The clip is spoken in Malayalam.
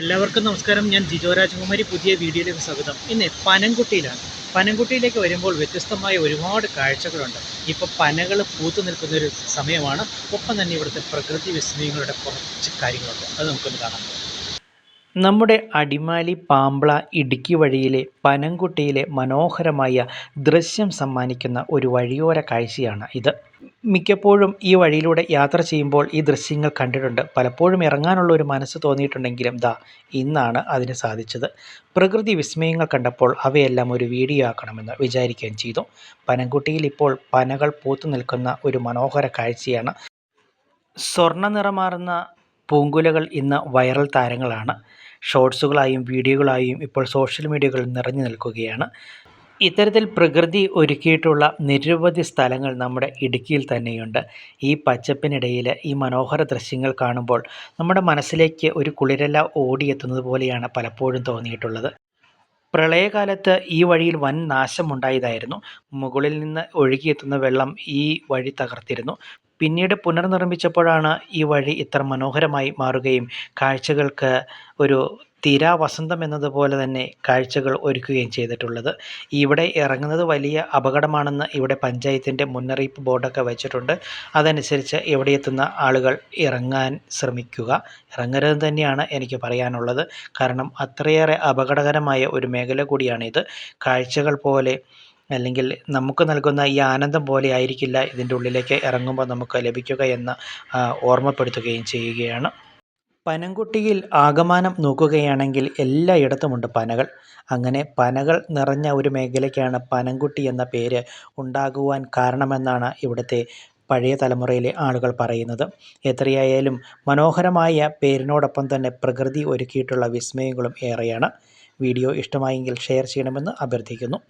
എല്ലാവർക്കും നമസ്കാരം. ഞാൻ ജിജോ രാജകുമാരി. പുതിയ വീഡിയോയിലേക്ക് സ്വാഗതം. ഇന്ന് പനംകുട്ടിയിലാണ് പനംകുട്ടിയിലേക്ക് വരുമ്പോൾ വ്യത്യസ്തമായ ഒരുപാട് കാഴ്ചകളുണ്ട്. ഇപ്പോൾ പനകൾ പൂത്തു നിൽക്കുന്ന ഒരു സമയമാണ്. ഒപ്പം തന്നെ ഇവിടുത്തെ പ്രകൃതി വിസ്മയങ്ങളുടെ കുറച്ച് കാര്യങ്ങളുണ്ട്. അത് നമുക്കൊന്ന് കാണാം. നമ്മുടെ അടിമാലി പാമ്പ്ള ഇടുക്കി വഴിയിലെ പനംകുട്ടിയിലെ മനോഹരമായ ദൃശ്യം സമ്മാനിക്കുന്ന ഒരു വഴിയോര കാഴ്ചയാണ് ഇത്. മിക്കപ്പോഴും ഈ വഴിയിലൂടെ യാത്ര ചെയ്യുമ്പോൾ ഈ ദൃശ്യങ്ങൾ കണ്ടിട്ടുണ്ട്. പലപ്പോഴും ഇറങ്ങാനുള്ള ഒരു മനസ്സ് തോന്നിയിട്ടുണ്ടെങ്കിലും ദാ ഇന്നാണ് അതിന് സാധിച്ചത്. പ്രകൃതി വിസ്മയങ്ങൾ കണ്ടപ്പോൾ അവയെല്ലാം ഒരു വീഡിയോ ആക്കണമെന്ന് വിചാരിക്കുകയും ചെയ്തു. പനംകുട്ടിയിൽ ഇപ്പോൾ പനകൾ പൂത്തു നിൽക്കുന്ന ഒരു മനോഹര കാഴ്ചയാണ്. സ്വർണ നിറമാർന്ന പൂങ്കുലകൾ ഇന്ന് വൈറൽ താരങ്ങളാണ്. ഷോർട്സുകളായും വീഡിയോകളായും ഇപ്പോൾ സോഷ്യൽ മീഡിയകളിൽ നിറഞ്ഞു നിൽക്കുകയാണ്. ഇത്തരത്തിൽ പ്രകൃതി ഒരുക്കിയിട്ടുള്ള നിരവധി സ്ഥലങ്ങൾ നമ്മുടെ ഇടുക്കിയിൽ തന്നെയുണ്ട്. ഈ പച്ചപ്പിനിടയിൽ ഈ മനോഹര ദൃശ്യങ്ങൾ കാണുമ്പോൾ നമ്മുടെ മനസ്സിലേക്ക് ഒരു കുളിരല ഓടിയെത്തുന്നത് പോലെയാണ് പലപ്പോഴും തോന്നിയിട്ടുള്ളത്. പ്രളയകാലത്ത് ഈ വഴിയിൽ വൻ നാശമുണ്ടായതായിരുന്നു. മുകളിൽ നിന്ന് ഒഴുകിയെത്തുന്ന വെള്ളം ഈ വഴി തകർത്തിരുന്നു. പിന്നീട് പുനർനിർമ്മിച്ചപ്പോഴാണ് ഈ വഴി ഇത്ര മനോഹരമായി മാറുകയും കാഴ്ചകൾക്ക് ഒരു തീരാ വസന്തം എന്നതുപോലെ തന്നെ കാഴ്ചകൾ ഒരുക്കുകയും ചെയ്തിട്ടുള്ളത്. ഇവിടെ ഇറങ്ങുന്നത് വലിയ അപകടമാണെന്ന് ഇവിടെ പഞ്ചായത്തിന്റെ മുന്നറിയിപ്പ് ബോർഡൊക്കെ വെച്ചിട്ടുണ്ട്. അതനുസരിച്ച് ഇവിടെ എത്തുന്ന ആളുകൾ ഇറങ്ങാൻ ശ്രമിക്കുക. ഇറങ്ങരുത് തന്നെയാണ് എനിക്ക് പറയാനുള്ളത്. കാരണം അത്രയേറെ അപകടകരമായ ഒരു മേഖല കൂടിയാണിത്. കാഴ്ചകൾ പോലെ അല്ലെങ്കിൽ നമുക്ക് നൽകുന്ന ഈ ആനന്ദം പോലെ ആയിരിക്കില്ല ഇതിന്റെ ഉള്ളിലേക്ക് ഇറങ്ങുമ്പോൾ നമുക്ക് ലഭിക്കുക എന്ന് ഓർമ്മപ്പെടുത്തുകയും ചെയ്യുകയാണ്. പനംകുട്ടിയിൽ ആകമാനം നോക്കുകയാണെങ്കിൽ എല്ലായിടത്തുമുണ്ട് പനകൾ. അങ്ങനെ പനകൾ നിറഞ്ഞ ഒരു മേഖലയ്ക്കാണ് പനംകുട്ടി എന്ന പേര് ഉണ്ടാകുവാൻ കാരണമെന്നാണ് ഇവിടുത്തെ പഴയ തലമുറയിലെ ആളുകൾ പറയുന്നത്. എത്രയായാലും മനോഹരമായ പേരിനോടൊപ്പം തന്നെ പ്രകൃതി ഒരുക്കിയിട്ടുള്ള വിസ്മയങ്ങളും ഏറെയാണ്. വീഡിയോ ഇഷ്ടമായെങ്കിൽ ഷെയർ ചെയ്യണമെന്ന് അഭ്യർത്ഥിക്കുന്നു.